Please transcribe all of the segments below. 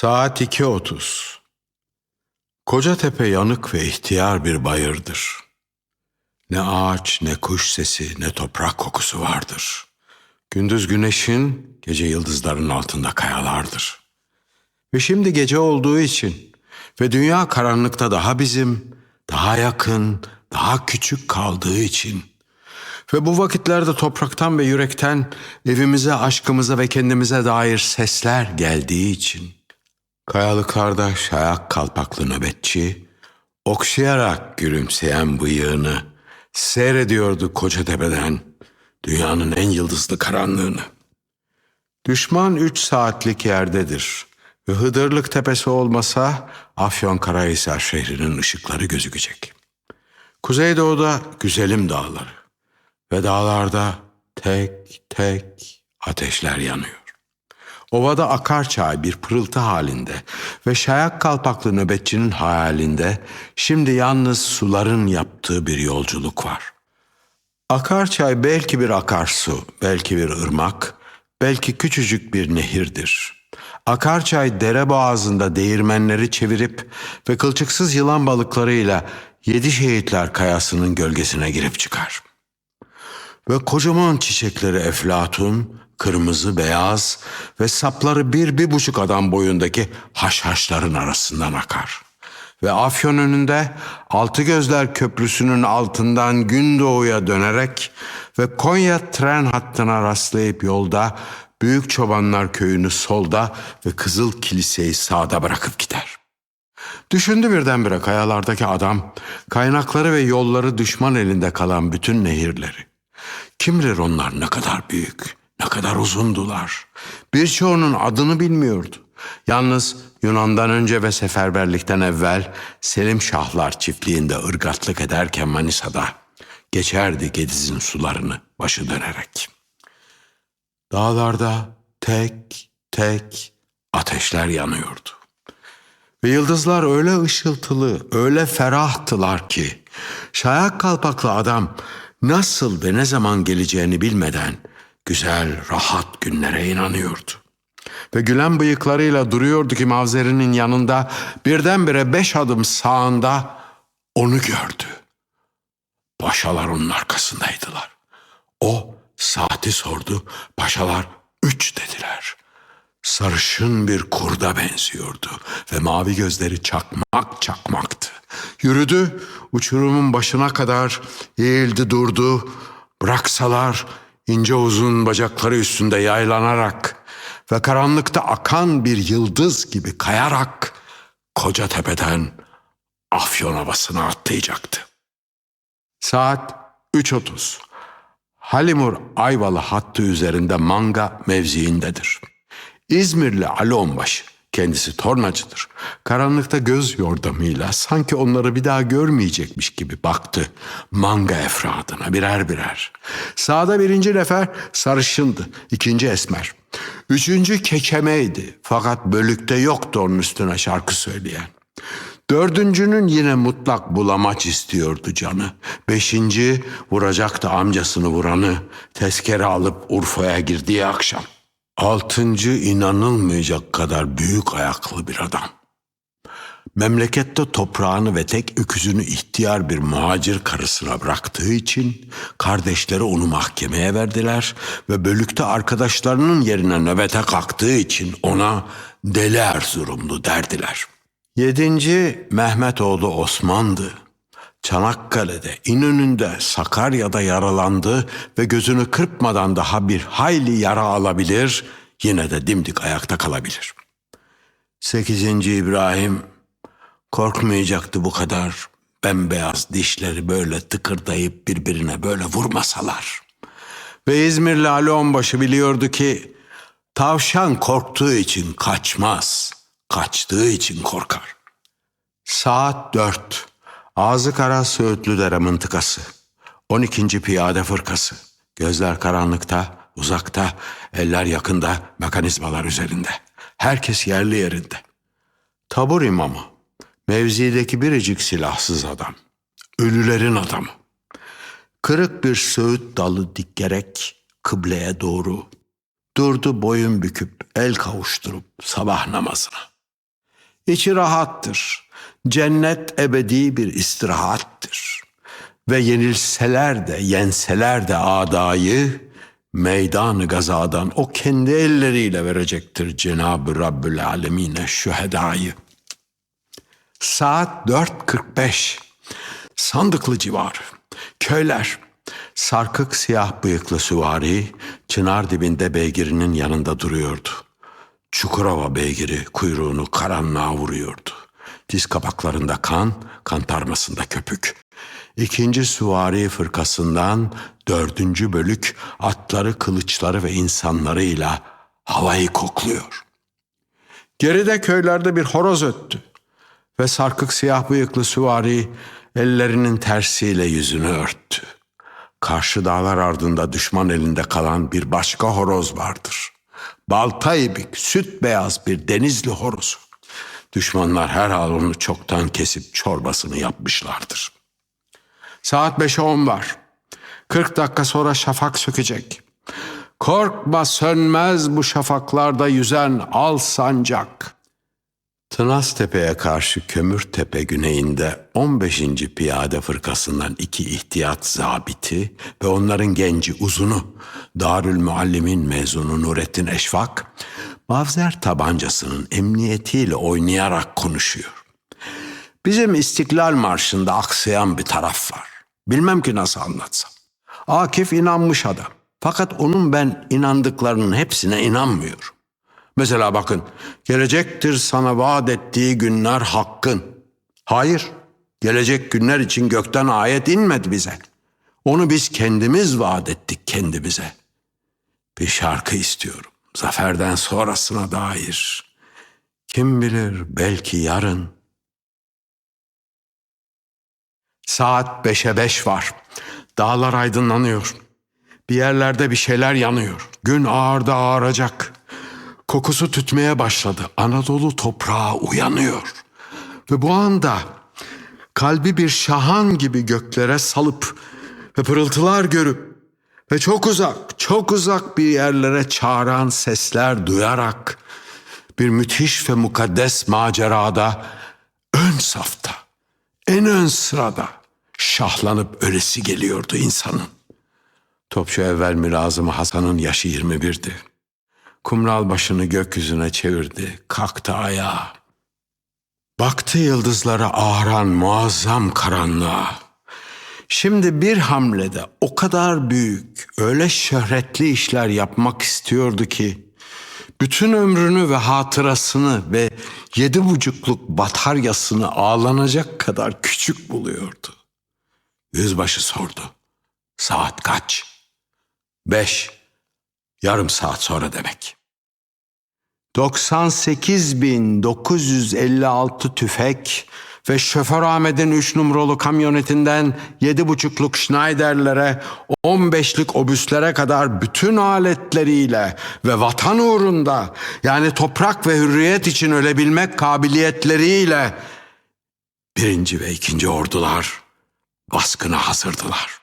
Saat 2.30. Kocatepe yanık ve ihtiyar bir bayırdır. Ne ağaç, ne kuş sesi, ne toprak kokusu vardır. Gündüz güneşin, gece yıldızların altında kayalardır. Ve şimdi gece olduğu için ve dünya karanlıkta daha bizim, daha yakın, daha küçük kaldığı için ve bu vakitlerde topraktan ve yürekten evimize, aşkımıza ve kendimize dair sesler geldiği için kayalıklarda şayak kalpaklı nöbetçi okşayarak gülümseyen bıyığını seyrediyordu koca tepeden dünyanın en yıldızlı karanlığını. Düşman üç saatlik yerdedir ve Hıdırlık tepesi olmasa Afyonkarahisar şehrinin ışıkları gözükecek. Kuzeydoğuda güzelim dağları ve dağlarda tek tek ateşler yanıyor. Ovada akar çay bir pırıltı halinde ve şayak kalpaklı nöbetçinin hayalinde şimdi yalnız suların yaptığı bir yolculuk var. Akar çay belki bir akarsu, belki bir ırmak, belki küçücük bir nehirdir. Akarçay dere boğazında değirmenleri çevirip ve kılçıksız yılan balıklarıyla yedi şehitler kayasının gölgesine girip çıkar. Ve kocaman çiçekleri eflatun, kırmızı beyaz ve sapları bir bir buçuk adam boyundaki haşhaşların arasından akar. Ve Afyon önünde Altı Gözler Köprüsü'nün altından Gündoğu'ya dönerek ve Konya tren hattına rastlayıp yolda Büyük Çobanlar Köyü'nü solda ve Kızıl Kilise'yi sağda bırakıp gider. Düşündü birdenbire kayalardaki adam, kaynakları ve yolları düşman elinde kalan bütün nehirleri. Kim bilir onlar ne kadar büyük, ne kadar uzundular. Birçoğunun adını bilmiyordu. Yalnız Yunan'dan önce ve seferberlikten evvel Selim Şahlar çiftliğinde ırgatlık ederken Manisa'da geçerdi Gediz'in sularını başı dönerek. Dağlarda tek tek ateşler yanıyordu. Ve yıldızlar öyle ışıltılı, öyle ferahtılar ki şayak kalpaklı adam nasıl ve ne zaman geleceğini bilmeden güzel, rahat günlere inanıyordu. Ve gülen bıyıklarıyla duruyordu ki Mavzeri'nin yanında birdenbire beş adım sağında onu gördü. Paşalar onun arkasındaydılar. O saati sordu, paşalar üç dediler. Sarışın bir kurda benziyordu ve mavi gözleri çakmak çakmaktı. Yürüdü, uçurumun başına kadar eğildi durdu. Bıraksalar ince uzun bacakları üstünde yaylanarak ve karanlıkta akan bir yıldız gibi kayarak koca tepeden Afyon havasına atlayacaktı. Saat 3.30. Halimur Ayvalı hattı üzerinde manga mevziindedir. İzmirli Ali Onbaşı, kendisi tornacıdır. Karanlıkta göz yordamıyla sanki onları bir daha görmeyecekmiş gibi baktı manga efradına birer birer. Sağda birinci nefer sarışındı, ikinci esmer. Üçüncü kekemeydi fakat bölükte yoktu onun üstüne şarkı söyleyen. Dördüncünün yine mutlak bulamaç istiyordu canı. Beşinci vuracaktı amcasını vuranı. Tezkere alıp Urfa'ya girdiği akşam. Altıncı inanılmayacak kadar büyük ayaklı bir adam. Memlekette toprağını ve tek öküzünü ihtiyar bir muhacir karısına bıraktığı için kardeşleri onu mahkemeye verdiler ve bölükte arkadaşlarının yerine nöbete kalktığı için ona deli Erzurumlu derdiler. Yedinci Mehmetoğlu Osman'dı. Çanakkale'de, İnönü'nde, Sakarya'da yaralandı ve gözünü kırpmadan daha bir hayli yara alabilir, yine de dimdik ayakta kalabilir. Sekizinci İbrahim korkmayacaktı bu kadar bembeyaz dişleri böyle tıkırdayıp birbirine böyle vurmasalar. Ve İzmirli Ali Onbaşı biliyordu ki tavşan korktuğu için kaçmaz, kaçtığı için korkar. Saat dört. Ağzı kara Söğütlüdere mıntıkası. 12. Piyade Fırkası. Gözler karanlıkta, uzakta, eller yakında, mekanizmalar üzerinde. Herkes yerli yerinde. Tabur imamı. Mevzideki biricik silahsız adam. Ölülerin adamı. Kırık bir söğüt dalı dikerek kıbleye doğru durdu boyun büküp el kavuşturup sabah namazına. İçi rahattır. Cennet ebedi bir istirahattir. Ve yenilseler de yenseler de adayı meydan gazadan o kendi elleriyle verecektir Cenab-ı Rabbül Alemine şühedayı. Saat 4.45. Sandıklı civarı. Köyler. Sarkık siyah bıyıklı süvari çınar dibinde beygirinin yanında duruyordu. Çukurova beygiri kuyruğunu karanlığa vuruyordu. Diz kapaklarında kan, kan tarmasında köpük. İkinci süvari fırkasından dördüncü bölük atları, kılıçları ve insanlarıyla havayı kokluyor. Geride köylerde bir horoz öttü ve sarkık siyah bıyıklı süvari ellerinin tersiyle yüzünü örttü. Karşı dağlar ardında düşman elinde kalan bir başka horoz vardır. Balta ibik, süt beyaz bir denizli horozu. Düşmanlar herhal onu çoktan kesip çorbasını yapmışlardır. Saat beşe on var. Kırk dakika sonra şafak sökecek. Korkma sönmez bu şafaklarda yüzen al sancak. Tınaztepe'ye karşı Kömürtepe güneyinde 15. Piyade Fırkası'ndan iki ihtiyat zabiti ve onların genci uzunu Darül Muallimin mezunu Nurettin Eşfak, Mavzer tabancasının emniyetiyle oynayarak konuşuyor. Bizim İstiklal Marşı'nda aksayan bir taraf var. Bilmem ki nasıl anlatsam. Akif inanmış adam. Fakat onun ben inandıklarının hepsine inanmıyorum. Mesela bakın, gelecektir sana vaat ettiği günler hakkın. Hayır, gelecek günler için gökten ayet inmedi bize. Onu biz kendimiz vaat ettik kendimize. Bir şarkı istiyorum, zaferden sonrasına dair. Kim bilir belki yarın. Saat beşe beş var. Dağlar aydınlanıyor. Bir yerlerde bir şeyler yanıyor. Gün ağırda ağaracak. Kokusu tütmeye başladı. Anadolu toprağı uyanıyor. Ve bu anda kalbi bir şahan gibi göklere salıp ve pırıltılar görüp ve çok uzak, çok uzak bir yerlere çağıran sesler duyarak bir müthiş ve mukaddes macerada ön safta, en ön sırada şahlanıp ölesi geliyordu insanın. Topçu evvel Mülazım Hasan'ın yaşı 21'di. Kumral başını gökyüzüne çevirdi, kalktı ayağa. Baktı yıldızlara ağaran muazzam karanlığa. Şimdi bir hamlede o kadar büyük, öyle şöhretli işler yapmak istiyordu ki, bütün ömrünü ve hatırasını ve yedi buçukluk bataryasını ağlanacak kadar küçük buluyordu. Yüzbaşı sordu. Saat kaç? Beş. Yarım saat sonra demek. 98.956 tüfek ve şoför Ahmet'in 3 numaralı kamyonetinden 7,5'luk Schneider'lere 15'lik obüslere kadar bütün aletleriyle ve vatan uğrunda yani toprak ve hürriyet için ölebilmek kabiliyetleriyle birinci ve ikinci ordular baskına hazırdılar.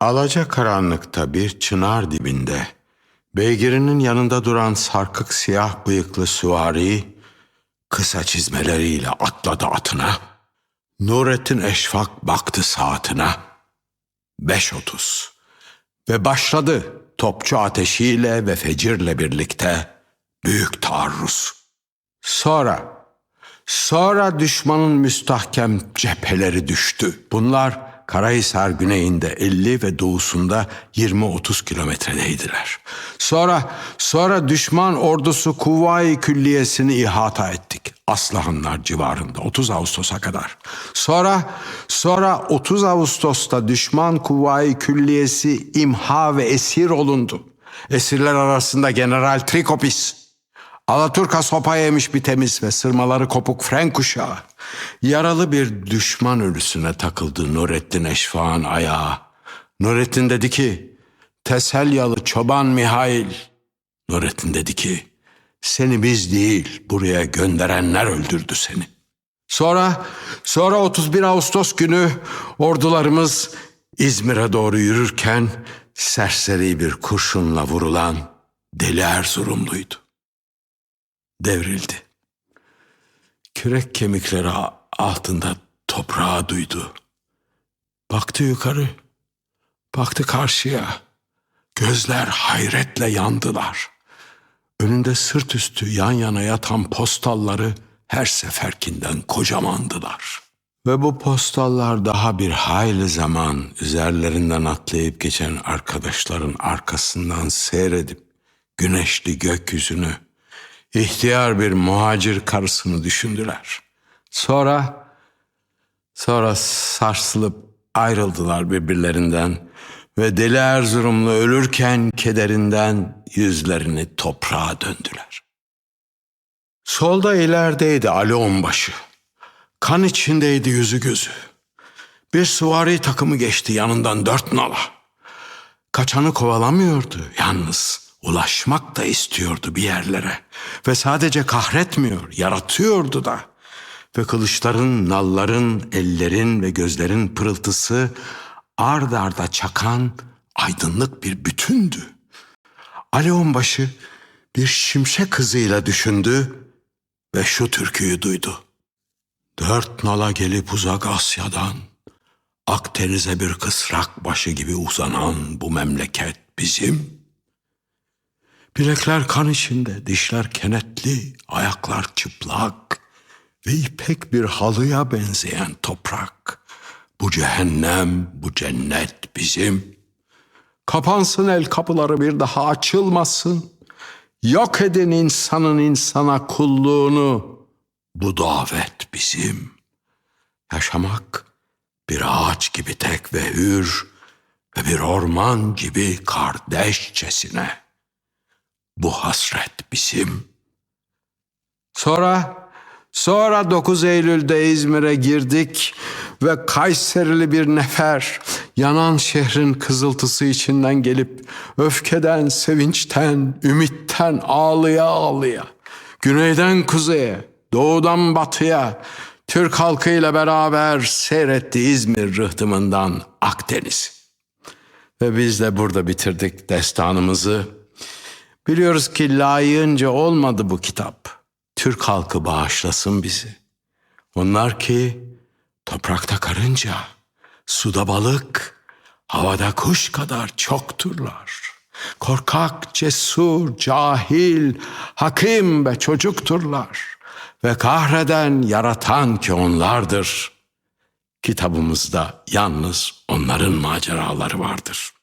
Alaca karanlıkta bir çınar dibinde beygirinin yanında duran sarkık siyah bıyıklı süvari kısa çizmeleriyle atladı atına. Nurettin Eşfak baktı saatine. Beş otuz. Ve başladı topçu ateşiyle ve fecirle birlikte büyük taarruz. Sonra, sonra düşmanın müstahkem cepheleri düştü. Bunlar Karahisar güneyinde 50 ve doğusunda 20-30 kilometredeydiler. Sonra sonra düşman ordusu Kuvayi Külliyesini ihata ettik. Aslıhanlar civarında 30 Ağustos'a kadar. Sonra sonra 30 Ağustos'ta düşman Kuvayi Külliyesi imha ve esir olundu. Esirler arasında General Trikopis, Alaturka sopa yemiş bir temiz ve sırmaları kopuk fren kuşağı. Yaralı bir düşman ölüsüne takıldı Nurettin Eşfağ'ın ayağı. Nurettin dedi ki, Teselyalı çoban Mihail. Nurettin dedi ki, seni biz değil buraya gönderenler öldürdü seni. Sonra, sonra 31 Ağustos günü ordularımız İzmir'e doğru yürürken serseri bir kurşunla vurulan Deli Erzurumluydu devrildi. kürek kemikleri altında toprağı duydu. Baktı yukarı, baktı karşıya. Gözler hayretle yandılar. Önünde sırt üstü yan yana yatan postalları her seferkinden kocamandılar. Ve bu postallar daha bir hayli zaman üzerlerinden atlayıp geçen arkadaşların arkasından seyredip güneşli gökyüzünü, ihtiyar bir muhacir karısını düşündüler. Sonra, sonra sarsılıp ayrıldılar birbirlerinden ve Deli Erzurumlu ölürken kederinden yüzlerini toprağa döndüler. Solda ilerideydi Ali Onbaşı. Kan içindeydi yüzü gözü. Bir süvari takımı geçti yanından dört nala. Kaçanı kovalamıyordu yalnız. Ulaşmak da istiyordu bir yerlere. Ve sadece kahretmiyor, yaratıyordu da. Ve kılıçların, nalların, ellerin ve gözlerin pırıltısı ard arda çakan aydınlık bir bütündü. Ali Onbaşı bir şimşek hızıyla düşündü ve şu türküyü duydu. Dört nala gelip uzak Asya'dan, Akdeniz'e bir kısrak başı gibi uzanan bu memleket bizim. Bilekler kan içinde, dişler kenetli, ayaklar çıplak ve ipek bir halıya benzeyen toprak. Bu cehennem, bu cennet bizim. Kapansın el kapıları bir daha açılmasın. Yok edin insanın insana kulluğunu. Bu davet bizim. Yaşamak bir ağaç gibi tek ve hür ve bir orman gibi kardeşçesine. Bu hasret bizim. Sonra sonra 9 Eylül'de İzmir'e girdik ve Kayserili bir nefer yanan şehrin kızıltısı içinden gelip öfkeden, sevinçten, ümitten ağlıya ağlıya güneyden kuzeye, doğudan batıya Türk halkıyla beraber seyretti İzmir rıhtımından Akdeniz. Ve biz de burada bitirdik destanımızı. Biliyoruz ki layığınca olmadı bu kitap. Türk halkı bağışlasın bizi. Onlar ki toprakta karınca, suda balık, havada kuş kadar çokturlar. Korkak, cesur, cahil, hakim ve çocukturlar. Ve kahreden, yaratan ki onlardır. Kitabımızda yalnız onların maceraları vardır.''